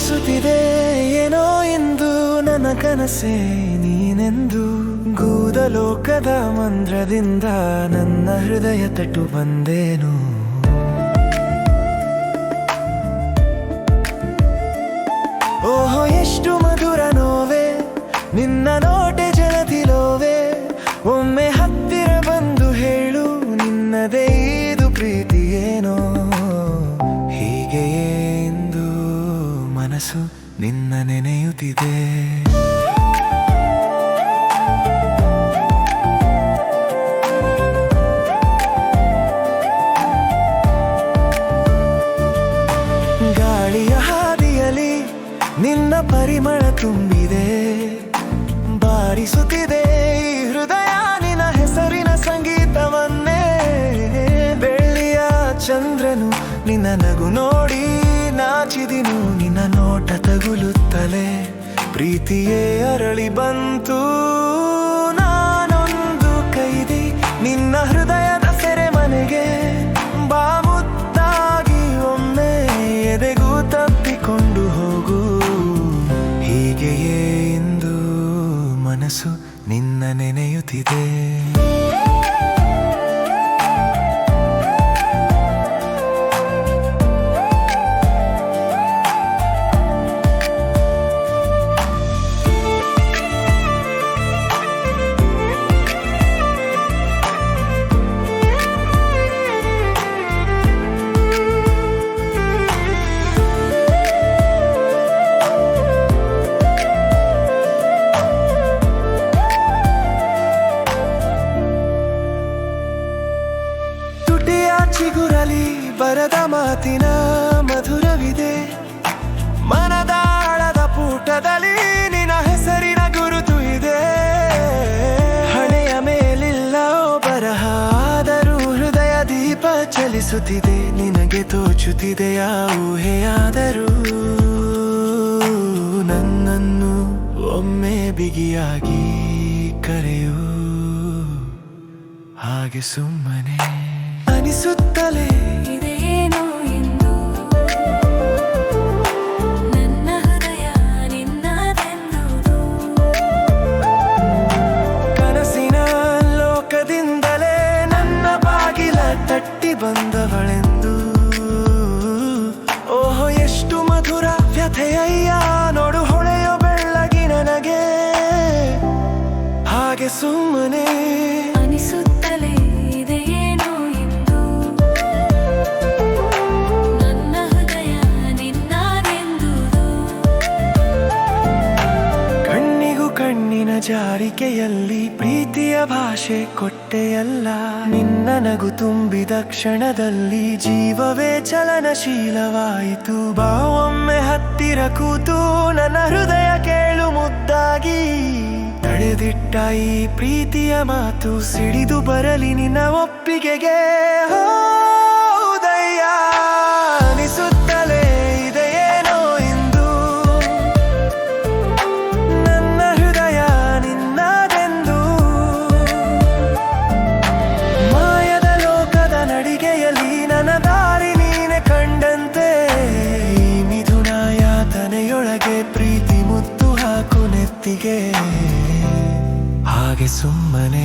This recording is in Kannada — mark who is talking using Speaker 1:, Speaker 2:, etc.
Speaker 1: ಅನಿಸುತ್ತಿದೆ ಏನೋ ಎಂದು ನನ್ನ ಕನಸೇ ನೀನೆಂದು. ಗೂದಲೋಕದ ಮಂತ್ರದಿಂದ ನನ್ನ ಹೃದಯ ತಟ್ಟು ಬಂದೇನು? ಮನಸ್ಸು. ನಿನ್ನ ನೆನೆಯುತ್ತಿದೆ. ಗಾಳಿಯ ಹಾದಿಯಲ್ಲಿ ನಿನ್ನ ಪರಿಮಳ ತುಂಬಿದೆ. ಬಾರಿಸುತ್ತಿದೆ ಹೃದಯ ನಿನ್ನ ಹೆಸರಿನ ಸಂಗೀತವನ್ನೇ. ಬೆಳ್ಳಿಯ ಚಂದ್ರನು ನಿನ್ನ ನಗು ನೋಡಿ. ನಾಚಿದಿನು ನಿನ್ನ ನೋಟ ತಗುಲುತ್ತಲೇ ಪ್ರೀತಿಯೇ ಅರಳಿ ಬಂತು. ಪೂಟದಲ್ಲಿ ನಿನ್ನ ಹೆಸರಿನ ಗುರುತು ಇದೆ. ಹಣೆಯ ಮೇಲಿಲ್ಲ ಬರಹ, ಆದರೂ ಹೃದಯ ದೀಪ ಚಲಿಸುತ್ತಿದೆ. ನಿನಗೆ ತೋಚುತ್ತಿದೆಯ ಊಹೆಯಾದರೂ ನನ್ನನ್ನು ಒಮ್ಮೆ ಬಿಗಿಯಾಗಿ ಕರೆಯು. ಹಾಗೆ ಸುಮ್ಮನೆ ಅನಿಸುತ್ತಲೇ ತಟ್ಟಿ ಬಂದವಳೆಂದು. ಓಹೋ ಎಷ್ಟು ಮಧುರ ವ್ಯಥೆಯಯ್ಯ. ನೋಡು ಹೊಳೆಯೋ ಬೆಳ್ಳಗಿ ನನಗೆ ಹಾಗೆ ಸುಮ್ಮನೆ ಜಾರಿಕೆಯಲ್ಲಿ ಪ್ರೀತಿಯ ಭಾಷೆ ಕೊಟ್ಟೆಯಲ್ಲ. ನಿನ್ನ ನಗು ತುಂಬಿದ ಕ್ಷಣದಲ್ಲಿ ಜೀವವೇ ಚಲನಶೀಲವಾಯಿತು. ಬಾವೊಮ್ಮೆ ಹತ್ತಿರ ಕೂತು ನನ್ನ ಹೃದಯ ಕೇಳು ಮುದ್ದಾಗಿ. ತಡೆದಿಟ್ಟ ಈ ಪ್ರೀತಿಯ ಮಾತು ಸಿಡಿದು ಬರಲಿ ನಿನ್ನ ಒಪ್ಪಿಗೆಗೆ. ನೆತ್ತಿಗೆ ಹಾಗೆ ಸುಮ್ಮನೆ.